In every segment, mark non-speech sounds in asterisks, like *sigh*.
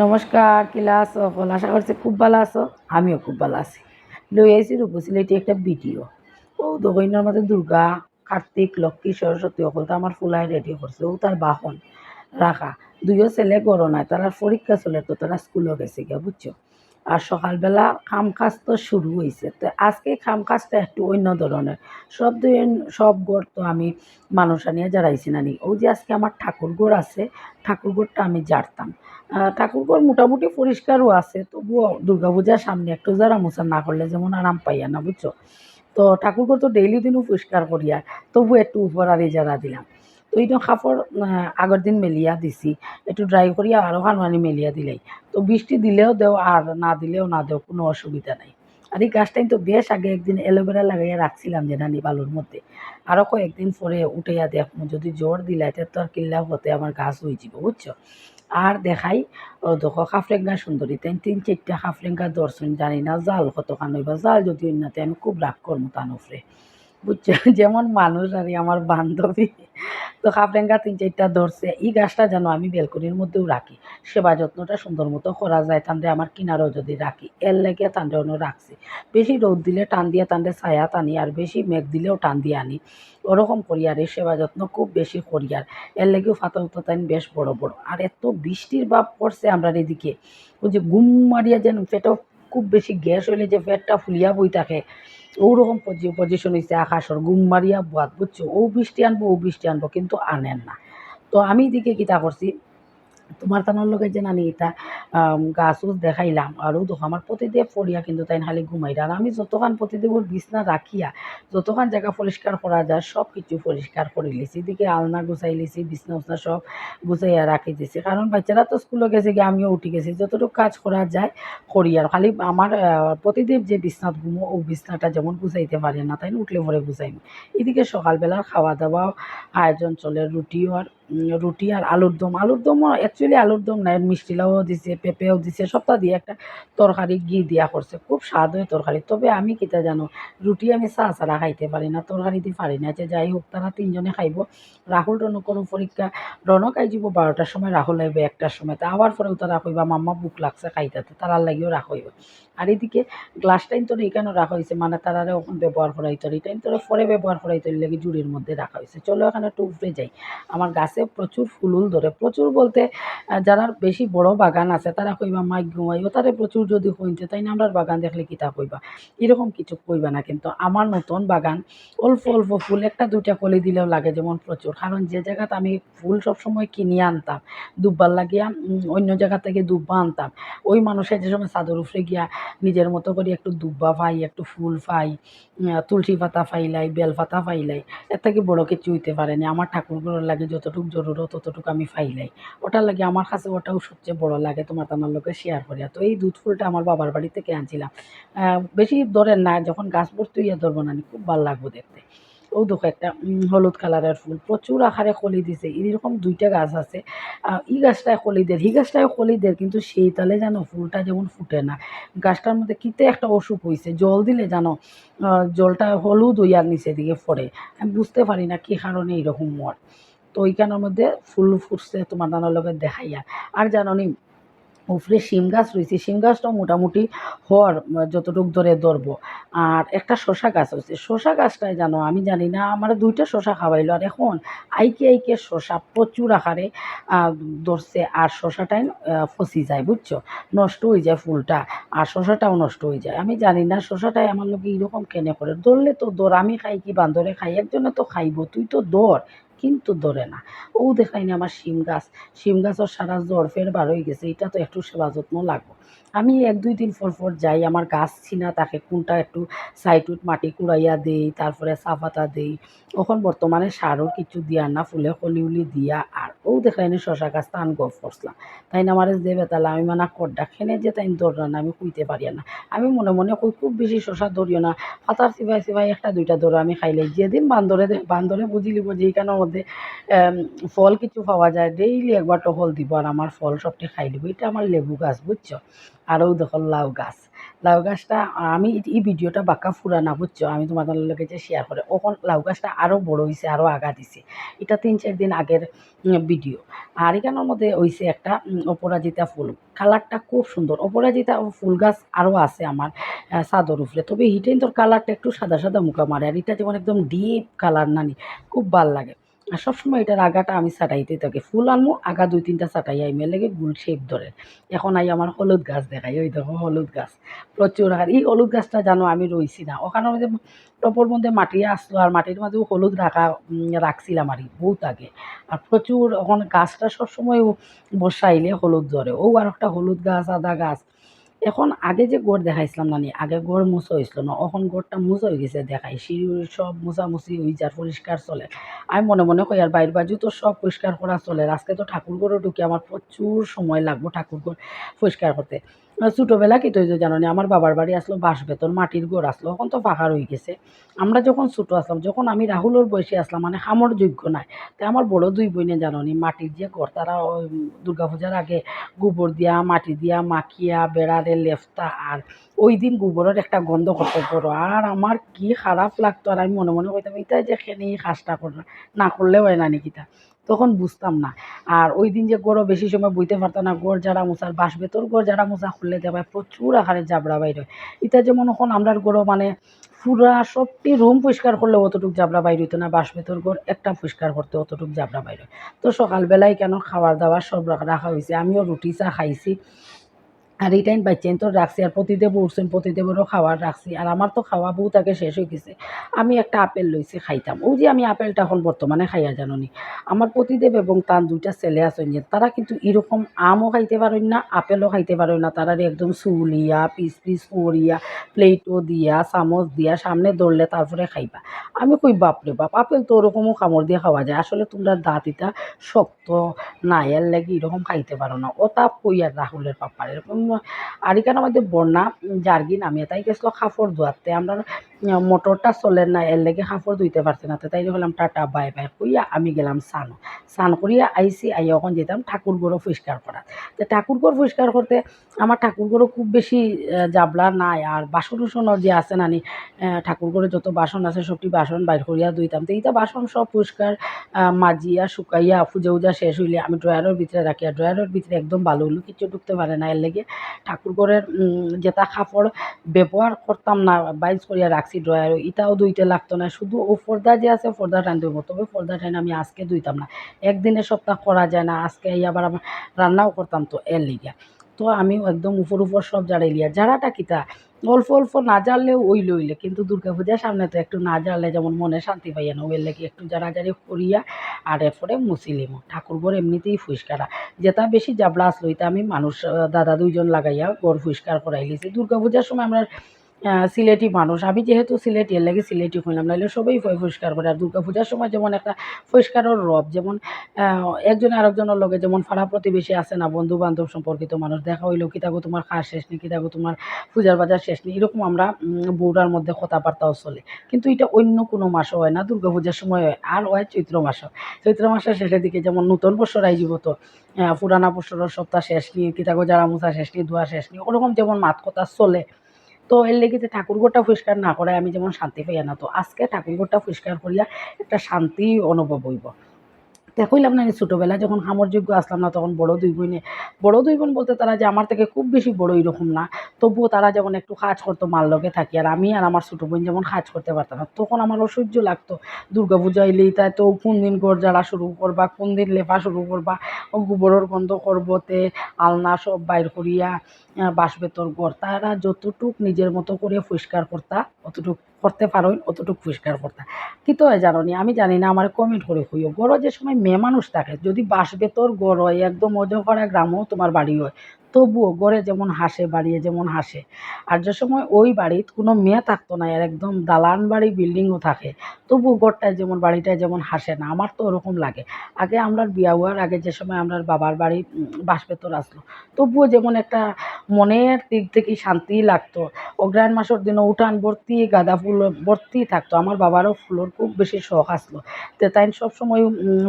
নমস্কার কিলা আছো? সকল আশা করছি খুব ভালো আছো। আমিও খুব ভালো আছি। লই আইছি রূপসিল এটি একটা ভিডিও। ও দৈন্যর মধ্যে দুর্গা, কার্তিক, লক্ষ্মী, সরস্বতী সকল তো আমার ফুলাই রেডি করছে ও তার বাহন, রাখা। দুইও ছেলে গরো নাই, তারা পরীক্ষা চলে তো তারা স্কুলও গেছে গিয়া, বুঝছ? আর সকালবেলা কাম কাজ তো শুরু হয়েছে তো আজকে কাম কাজটা একটু অন্য ধরনের। সব সব গড় তো আমি মানুষ আনিয়ে যারাইছি না নি। ওই যে আজকে আমার ঠাকুর ঘর আছে, ঠাকুর ঘরটা আমি জারতাম ঠাকুরঘর মোটামুটি পরিষ্কারও আছে, তবুও দুর্গা পূজার সামনে একটু যারা মোছা না করলে যেমন আরাম পাইয়া না, বুঝছ? তো ঠাকুরঘর তো ডেইলি দিনও পরিষ্কার করিয়া তবু একটু উপর আর যারা দিলাম। তো এইটা কাপড় আগের দিন মেলিয়া দিছি। একটু ড্রাই করিয়া আরও খানমানি মেলিয়া দিলেই। তো বৃষ্টি দিলেও দেও আর না দিলেও না দেও কোনো অসুবিধা নাই। আর এই গাছটাই তো বেশ আগে একদিন অ্যালোভেরা লাগাইয়া রাখছিলাম যে নানি বালুর মধ্যে আরও কয়েকদিন পরে উঠাইয়া দেখব যদি জোর দিলাইতে তো আর কিল্লা হতে আমার গাছ হয়ে যাব বুঝছ আর দেখাই দেখো খাফরেঙ্গা সুন্দরী তাই তিন চারটা খাফরেঙ্গা দর্শন জানি না জাল কতখান হইবা। জাল যদি অন্যতে আমি খুব রাগ করব তান উপরে বুঝছ? *laughs* যেমন মানুষ আর আমার বান্ধবী। তো খাফরেঙ্গা তিন চারটা ধরছে। এই গাছটা যেন আমি বেলকনির মধ্যেও রাখি। সেবা যত্নটা সুন্দর মতো করা যায় তান্ডে আমার কিনারও যদি রাখি। এর লেগে তান্ডে অন্য রাখছি। বেশি রোদ দিলে টান দিয়ে তান্ডে ছায়া টানি, আর বেশি মেঘ দিলেও টান দিয়ে আনি। ওরকম করি আর এই সেবা যত্ন খুব বেশি করি আর। এর লেগেও ফাতল তাইন বেশ বড় বড়। আর এত বৃষ্টির ভাব পড়ছে আমরা এদিকে। ওই যে গুম মারিয়া যেন পেটও খুব বেশি গ্যাস হইলে যে পেটটা ফুলিয়া বই থাকে। ওরকম পজিশন হয়েছে আকাশর গুম মারিয়া বাদ বুঝছ, ও বৃষ্টি আনব, ও বৃষ্টি আনব, কিন্তু আনেন না। তো আমি দিকে কিতা করছি তোমার তানোর লগে যে নানি এটা গাছ উছ দেখাইলাম। আর ও দেখো, আমার প্রতিদেব পড়িয়া কিন্তু তাই খালি ঘুমাই। আর আমি যতক্ষণ প্রতিদেবর বিছনা রাখিয়া যতক্ষণ জায়গা পরিষ্কার করা যায় সব কিছু পরিষ্কার করে লিছি। এদিকে আলনা গুছাই লিছি, বিছনা উছনা সব গুছাইয়া রাখি দিছি। কারণ বাচ্চারা তো স্কুলে গেছে গিয়ে, আমিও উঠে গেছি। যতটুকু কাজ করা যায় করি। আর খালি আমার প্রতিদেব যে বিছনাত ঘুমো, ও বিছনাটা যেমন গুছাইতে পারে না তাই উঠলে পরে গুছাইম। এদিকে সকালবেলার খাওয়া দাওয়া আয়োজন চলে, রুটিও আর রুটি আর আলুর দম। আলুর দমও অ্যাকচুয়ালি আলুর দম নাই মিষ্টি লাউও দিছে, পেঁপেও দিছে, সবটা দিয়ে একটা তরকারি ঘি দিয়া করছে। খুব স্বাদ হয় তরকারি। তবে আমি কিতা জানো, রুটি আমি চা ছাড়া খাইতে পারি না, তরকারি দিয়ে পারি না। যে যাই হোক, তারা তিনজনে খাইব। রাহুল রনকরও পরীক্ষা রনক আই যাব বারোটার সময় রাহুল আইবে একটার সময়। তা আবার পরেও তারা কইবা, মাম্মা বুক লাগছে খাইতাতে তারার লাগিও রাখ হইব। আর এদিকে গ্লাস টাইম তো এইখানে রাখা হয়েছে মানে তারারে ওখানে ব্যবহার করাইতে এই টাইম তো পরে ব্যবহার করাইতে লাগে জুড়ির মধ্যে রাখা হয়েছে চলো এখানে উপরে যাই। আমার গাছে প্রচুর ফুলুল ধরে। প্রচুর বলতে যারা বেশি বড় বাগান আছে, তারা কইবা মাইক ঘুমাইও তারে প্রচুর যদি হইতে তাই না আমরা বাগান দেখলে কিতা কইবা? এরকম কিছু কইবা না, কিন্তু আমার নতুন বাগান, অল্প অল্প ফুল, একটা, দুইটা কলি দিলেও লাগে যেমন প্রচুর। কারণ যে জায়গাতে আমি ফুল সবসময় কিনিয়ে আনতাম, দুব্বার লাগিয়া অন্য জায়গা থেকে দুব্বা আনতাম, ওই মানুষের যে সময় চাদর উপরে গিয়া নিজের মতো করে একটু দুব্বা পাই, একটু ফুল পাই তুলসী পাতা ফাইলাই বেল পাতা ফাইলাই এর থেকে বড় কিছু হইতে পারে না। আমার ঠাকুরগুলোর লাগে যতটুকু জরুরত ততটুকু আমি ফাইলাই। ওটার লাগে আমার কাছে ওটাও সবচেয়ে বড় লাগে তোমার তোমার লোকে শেয়ার করিয়া তো এই দুধ ফুলটা আমার বাবার বাড়ি থেকে আনছিলাম। বেশি ধরেন না, যখন গাছ ভর্তি হইয়া ধরবো না আমি খুব ভালো লাগবো দেখতে। ও দেখো একটা হলুদ কালারের ফুল, প্রচুর আকারে কলি দিছে। এরকম দুইটা গাছ আছে। ই গাছটায় কলি দেয় হি গাছটায় কলি দেয়, কিন্তু সেই তালে যেন ফুলটা যেমন ফুটে না। গাছটার মধ্যে কিতে একটা অসুখ হয়েছে জল দিলে জানো জলটা হলুদ হইয়ার নিচে দিকে পড়ে। আমি বুঝতে পারি না কী কারণে এইরকম মর। তো ওইখানের মধ্যে ফুল ফুটছে তোমার নানার লগে দেখাইয়া। আর জানো নি, উপরে শিম গাছ রয়েছে, শিম গাছটাও মোটামুটি হর যতটুক ধরে ধরবো। আর একটা শশা গাছ হয়েছে শশা গাছটায় জানো, আমি জানি না, আমার দুইটা শশা খাওয়াইলো, আর এখন আইকে আইকে শশা প্রচুর আকারে ধরছে, আর শশাটাই ফসি যায়, বুঝছ? নষ্ট হয়ে যায় ফুলটা, আর শশাটাও নষ্ট হয়ে যায়। আমি জানি না শশাটাই আমার লোক এইরকম কেনে করে, ধরলে তো দর আমি খাই কি বান্দরে খাই, একজনে তো খাইব, তুই তো দর কিন্তু ধরে না। ও দেখাই না আমার শিম গাছ। শিম গাছও সারা জ্বর ফের বার হয়ে গেছে, এটা তো একটু সেবা যত্ন লাগবো। আমি এক দুই দিন পর পর যাই, আমার গাছ ছিনা তাকে কোনটা একটু সাইটুট মাটি কুড়াইয়া দেই, তারপরে চাপাতা দেই। ওখন বর্তমানে সারও কিছু দিয়া না, ফুলে কলি উলি দিয়া, আর ও দেখাই না শশা গাছ তান গফ করছিলাম। তাই না আমার যে বেতালা, আমি মানে কড্ডা খেনে যে তাই দৌড় না, আমি কুইতে পারি না। আমি মনে মনে কই, খুব বেশি শশা ধরিও না। পাতার সিবাই সিবাই একটা দুইটা ধরো, আমি খাইলে যেদিন বান্দরে বান্দরে বুঝিলিব যে এইখানের মধ্যে ফল কিছু পাওয়া যায় ডেইলি একবার টহল দিব আর আমার ফল সবটি খাই দিব। এটা আমার লেবু গাছ, বুঝছ? আরও দেখো লাউ গাছ। লাউ গাছটা আমি এই ভিডিওটা বাক্কা ফুরানা বুঝছ? আমি তোমাদের যে শেয়ার করে ওখন লাউ গাছটা আরও বড় হয়েছে আরও আগা দিছে। এটা তিন, চার দিন আগের ভিডিও আর এখানের মধ্যে হয়েছে একটা অপরাজিতা ফুল। কালারটা খুব সুন্দর। অপরাজিতা ফুল গাছ আরও আছে আমার সাদর উপরে তবে হিটেন তোর কালারটা একটু সাদা সাদা মুখা মারে। আর এটা যেমন একদম ডিপ কালার নানি, খুব ভালো লাগে। সবসময় এটার আগাটা আমি ছাটাইতে থাকি। ফুল আনমু, আগা দুই তিনটা ছাটাই আইমে লাগে গুল শেপ ধরে। এখন আই আমার হলুদ গাছ দেখাই, ওই দেখো হলুদ গাছ। প্রচুর আর এই হলুদ গাছটা জানো আমি রইছি না। ওখানে মধ্যে টপর মধ্যে মাটি আসলো আর মাটির মাঝেও হলুদ রাখা রাখছিলাম আর বহুত আগে। আর প্রচুর ওখান গাছটা সবসময় বসাইলে হলুদ ধরে ও আর একটা হলুদ গাছ, আদা গাছ। এখন আগে যে গড় দেখাইছিলাম নানি, আগে গড় মুছা হয়েছিল না, এখন গড়টা মুছা হয়ে গেছে দেখাই সিঁড়ি সব মুছামুছি হয়ে যার পরিষ্কার চলে। আমি মনে মনে কই, আর বাইর বাজু তো সব পরিষ্কার করা চলে আজকে তো ঠাকুর ঘরও ঢুকে আমার প্রচুর সময় লাগবো ঠাকুর ঘর পরিষ্কার করতে। ছোটোবেলা কি তো জানো নি আমার বাবার বাড়ি আসলো বাঁশ বেতন মাটির ঘর আসলো এখন তো ফাঁকা হয়ে গেছে। আমরা যখন ছোটো আসলাম, যখন আমি রাহুলের বয়সে আসলাম মানে হামর যোগ্য নাই। তাই আমার বড় দুই বইনে জানো নি মাটির যে ঘর তারা দুর্গাপূজার আগে গোবর দিয়া, মাটি দিয়া মাখিয়া বেড়ারে লেফতা আর ওই দিন গোবরের একটা গন্ধ করতে পারো। আর আমার কি খারাপ লাগতো আর আমি মনে মনে করতাম এটা যে খেনে এই কাজটা কর না। করলে হয় না নাকি তা তখন বুঝতাম না। আর ওই দিন যে গড় বেশি সময় বইতে পারতাম না, গড় যারা মোছার বাস ভেতর গড় যারা মোছা খুললে দেওয়া প্রচুর আকারে জাবড়া বাইর হয়। এটা যেমন এখন আমরার গড় মানে পুরা সবটি রুম পরিষ্কার করলে অতটুক জাবড়া বাইর হইতো না বাস ভেতর গড় একটা পরিষ্কার করতে অতটুক জাবড়া বাইর হয়। তো সকালবেলায় কেন খাবার দাবার সব রাখা হয়েছে আমিও রুটি চা খাইছি। আর এই টাইম বাচ্চেন তো রাখছি আর প্রতিদেব উঠছেন প্রতিদেবেরও খাওয়ার রাখছি। আর আমার তো খাওয়া বউ তাকে শেষ হয়ে গেছে। আমি একটা আপেল লইছি, খাইতাম। ওই যে আমি আপেলটা এখন বর্তমানে খাইয়া জানি আমার প্রতিদেব এবং তার দুইটা ছেলে আছেন যে তারা কিন্তু এরকম আমও খাইতে পারেন না, আপেলও খাইতে পারেন না। তারা একদম চুলিয়া, পিস পিস করিয়া, প্লেটও দিয়া, চামচ দিয়া, সামনে ধরলে তারপরে খাইবা। আমি কই বাপরে বাপ, আপেল তো ওরকমও কামড় দিয়ে খাওয়া যায়। আসলে তোমরা দাঁত এটা শক্ত না এর লাগি এরকম খাইতে পারো না। ও তা কই আর রাহুলের পাপার এরকম আর এখানে আমাদের বন্যা জার্গিন আমি তাই গেছিল কাপড় ধোয়াতে আমরা মোটরটা চলে না এর লেগে কাপড় ধুইতে পারছে না তো তাই হলাম টাটা বাই বাই কইয়া আমি গেলাম স্নান স্নান করিয়া আইসি আইয়া ওখান যেতাম ঠাকুর ঘরও পরিষ্কার করা তো ঠাকুর ঘর পরিষ্কার করতে আমার ঠাকুর ঘরও খুব বেশি জাবলা নাই আর বাসন উসনও যে আছে নানি আহ, ঠাকুর ঘরে যত বাসন আছে সবটি বাসন বাইর করিয়া ধুইতাম। তো এইটা বাসন সব পরিষ্কার মাজিয়া শুকাইয়া ফুজা উজা শেষ হইলে আমি ড্রয়ারের ভিতরে রাখি আর ড্রয়ারের ভিতরে একদম ভালো হইল কিছু ঢুকতে পারে না এর লেগে ঠাকুর ঘরের যেটা কাপড় ব্যবহার করতাম না বাইজ করিয়া রাখছি ড্রয়ারও এটাও দুইটা লাগতো না। শুধু ও পর্দা যে আছে পর্দা টান ধুইব তবে পর্দা টাইন আমি আজকে ধুইতাম না। একদিনে সপ্তাহ করা যায় না, আজকে আবার আমার রান্নাও করতাম তো এর লিগা। তো আমি একদম উপর উপর সব জাড়াই লিয়া। জাড়াটা কিতা অল্প অল্প না জানলেও ওই লইলে। কিন্তু দুর্গা পূজার সামনে তো একটু না জানলে যেমন মনে শান্তি পাইয়া না, ওই লেগে একটু জাড়াজাড়ি করিয়া আর এরপরে মুছিলিমো ঠাকুর ঘর এমনিতেই ফুসকারা। যেটা বেশি জাবলা আসলো আমি মানুষ দাদা দুইজন লাগাইয়া ঘর পরিষ্কার করাই লিছি। দুর্গা পূজার সময় আমরা সিলেটি মানুষ। আমি যেহেতু সিলেটি, এর লাগে সিলেটি হইলাম, নাহলে সবাই পরিষ্কার করে। আর দুর্গা পূজার সময় যেমন একটা পরিষ্কারের রব, যেমন একজন আরেকজনের লগে যেমন পাড়া প্রতিবেশী আছে না বন্ধু বান্ধব সম্পর্কিত মানুষ, দেখা হইল কি তোমার খাওয়া শেষ নেই, কি থাকো তোমার পূজার বাজার শেষ নেই, এরকম আমরা বউরার মধ্যে কথাবার্তাও চলে। কিন্তু এটা অন্য কোনো মাসও হয় না, দুর্গা পূজার সময় হয়, আর হয় চৈত্র মাসও। চৈত্র মাসের শেষের দিকে যেমন নতুন বছর আইজিব তো পুরানা বছরের সপ্তাহ শেষ নিয়ে কি থাকো যারা মুছা শেষ নিয়ে ধোয়া শেষ নিয়ে ওরকম যেমন মাত কথা চলে। তো এর লেগে ঠাকুরঘরটা পরিষ্কার না করে আমি যেমন শান্তি পাই না, তো আজকে ঠাকুরঘরটা পরিষ্কার করিয়া একটা শান্তি অনুভব হইব। কইলাম না ছোটোবেলায় যখন সামরযোগ্য আসলাম না, তখন বড় দুই বোনে, বড় দুই বোন বলতে তারা যে আমার থেকে খুব বেশি বড় এরকম না, তবুও তারা যেমন একটু কাজ করতো মার লগে থাকি, আর আমি আর আমার ছোটো বোন যেমন কাজ করতে পারতাম না, তখন আমার অসহ্য লাগতো। দুর্গা পূজা এলেই তাই তো কোন দিন ঘর জ্বালা শুরু করবা, কোন দিন লেপা শুরু করবা, গোবরের গন্ধ করবতে, আলনা সব বাইর করিয়া বাঁশ বেতর ঘর। তারা যতটুক নিজের মতো করে পরিষ্কার করতা, অতটুক করতে পারো অতটুক পরিষ্কার করতা। কিন্তু হয় জানো আমি জানি না আমার কমেন্ট করে হইও। গড় যে সময় মেয়ে মানুষ থাকে, যদি বাঁশ বেতর গড় হয়, একদম অজপাড়া গ্রামও তোমার বাড়ি হয় তবুও গড়ে যেমন হাসে, বাড়িয়ে যেমন হাসে। আর যে সময় ওই বাড়িত কোনো মেয়ে থাকতো না আর একদম দালান বাড়ি, বিল্ডিংও থাকে। তবু গড়টায় যেমন, বাড়িটায় যেমন হাসে না, আমার তো ওরকম লাগে। আগে আমরা বিয়া হওয়ার আগে যে সময় আমরা বাবার বাড়ি বাঁশ বেতর আসলো, তবুও যেমন একটা মনের দিক থেকে শান্তি লাগতো। অগ্রায়ণ মাসের দিনও উঠান ভর্তি, গাঁদা ফুল ভর্তি থাকতো। আমার বাবারও ফুলের খুব বেশি শখ আসলো। তো তাই সবসময়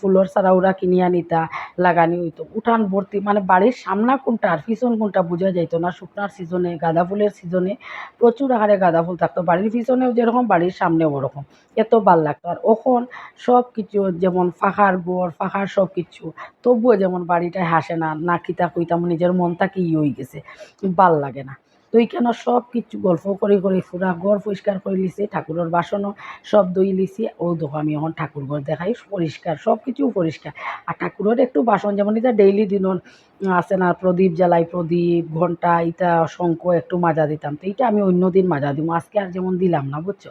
ফুলের চারা ওরা কিনিয়া নিতা, লাগানি হইতো। উঠান ভর্তি মানে বাড়ির সামনা কোনটা আর পিছন কোনটা বোঝা যাইতো না। শুকনার সিজনে গাঁদা ফুলের সিজনে প্রচুর আকারে গাঁদা ফুল থাকতো। বাড়ির পিছনেও যেরকম, বাড়ির সামনেও ওরকম। এত ভালো লাগতো। আর ওখন সব কিছু যেমন ফাঁকার ঘর ফাঁকার সব কিছু তবুও যেমন বাড়িটায় হাসে না না কিতা কইতাম নিজের মনটাকে ই হয়ে গেছে। ভালো লাগে না। তো এইখানে সব কিছু গল্প করে করে পুরা ঘর পরিষ্কার করে লিছি, ঠাকুরের বাসনও সব ধুই লিছি। ও দেখো, আমি এখন ঠাকুর ঘর দেখাই, পরিষ্কার সব কিছু পরিষ্কার। আর ঠাকুরের একটু বাসন, যেমন এটা ডেইলি দিনর আছে না, প্রদীপ জ্বালাই, প্রদীপ, ঘণ্টা, ইটা শঙ্খ একটু মাজা দিতাম। তো এইটা আমি অন্য দিন মাজা দিব আজকে আর যেমন দিলাম না, বুঝছ?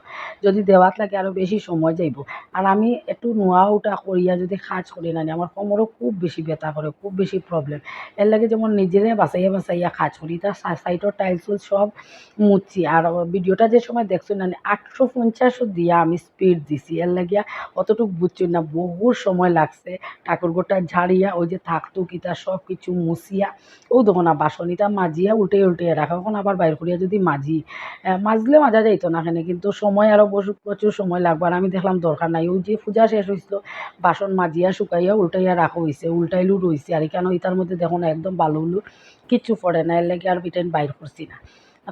যদি দেওয়াত লাগে আরও বেশি সময় যাইব। আর আমি একটু নোয়া উঠা করিয়া যদি কাজ করি না আমার কোমরও খুব বেশি ব্যথা করে, খুব বেশি প্রবলেম এর লাগে যেমন নিজেরে বাসাইয়া বাসাইয়া কাজ করি তার সাইডর টাইলস সব মুছি। আর ভিডিওটা যে সময় দেখছ না আটশো পঞ্চাশও দিয়া আমি স্পিড দিছি। এর লাগিয়া অতটুকু বুঝছি না বহু সময় লাগছে। ঠাকুরঘরটা ঝাড়িয়া ওই যে থাকতো কিতা সব কিছু মুছিয়া, ও তখন বাসন বাসনিটা মাজিয়া উল্টে উল্টে রাখা। এখন আবার বাইর করিয়া যদি মাজি মাজলে মাজা যাইতো না এখানে, কিন্তু সময় আরও প্রচুর সময় লাগবার আমি দেখলাম দরকার নাই। ওই যে পূজা শেষ হয়েছিল বাসন মাজিয়া, শুকাইয়া, উল্টাইয়া রাখা হয়েছে উল্টাইলু রয়েছে আর কেন ইতার মধ্যে দেখো না, একদম বালুলু, কিচ্ছু পড়ে না এর লেগে আর বিটেন বাইর করছি না।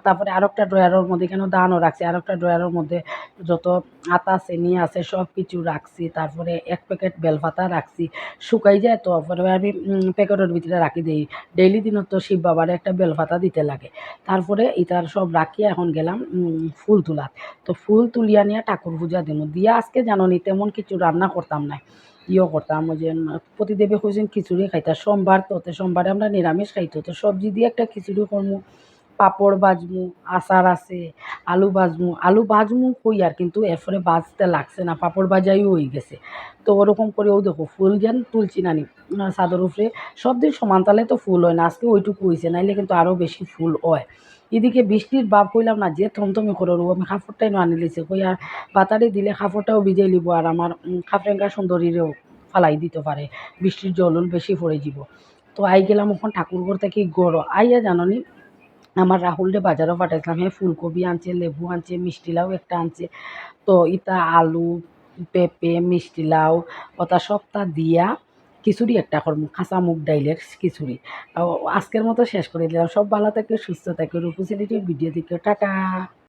তারপরে আর একটা ড্রয়ারের মধ্যে কেন দানও রাখছি আর একটা ড্রয়ারের মধ্যে যত আটা চিনি আছে সব কিছু রাখছি, তারপরে এক প্যাকেট বেলপাতা রাখছি, শুকাই যায় তো পরে আমি প্যাকেটের ভিতরে রাখি দিই। ডেইলি দিনত তো শিব বাবার একটা বেলপাতা দিতে লাগে। তারপরে ইতার সব রাখিয়া এখন গেলাম ফুল তোলাত তো ফুল তুলিয়া নিয়ে ঠাকুর পূজা দিন। দিয়া আজকে জানো নি তেমন কিছু রান্না করতাম না ইয়ে করতাম, ওই যে প্রতিদেবী কইছেন খিচুড়ি খাইতাম সোমবার তো সোমবারে আমরা নিরামিষ খাইতো, তো সবজি দিয়ে একটা খিচুড়ি করমু। পাপড় বাজমু আচার আছে আলু বাজমু আলু বাজমু কই আর? কিন্তু এরপরে ভাজতে লাগছে না পাপড় ভাজাইও হয়ে গেছে। তো ওরকম করেও দেখো ফুল যেন তুলছি নানি আহ, ছাদের উপরে সব দিন সমান তালে তো ফুল হয় না আজকে ওইটুকু হয়েছে নাইলে কিন্তু আরও বেশি ফুল হয়। এদিকে বৃষ্টির বাপ কইলাম না যে থমথমি করে রবো আমি কাপড়টাই না আনি লিছে কই আর বাতারে দিলে কাপড়টাও ভিজাই লিব আর আমার খাফরেঙ্গা সুন্দরীরেও ফালাই দিতে পারে বৃষ্টির জল বেশি পড়ে যাব তো আই গেলাম ওখান ঠাকুরঘর থেকে গড়। আইয়া জাননি আমার রাহুলরে বাজারও পাঠাইছিলাম। হ্যাঁ ফুলকপি আনছে, লেবু আনছে, মিষ্টি লাউ একটা আনছে। তো ইতা আলু, পেঁপে, মিষ্টি লাউ ওটা সবটা দিয়া খিচুড়ি একটা করব খাঁচা মুগ ডাইলের খিচুড়ি। আজকের মতো শেষ করে দিলাম। সব ভালো থাকে, সুস্থ থাকে। রূপসিলিটির ভিডিও দেখে। Ta ta.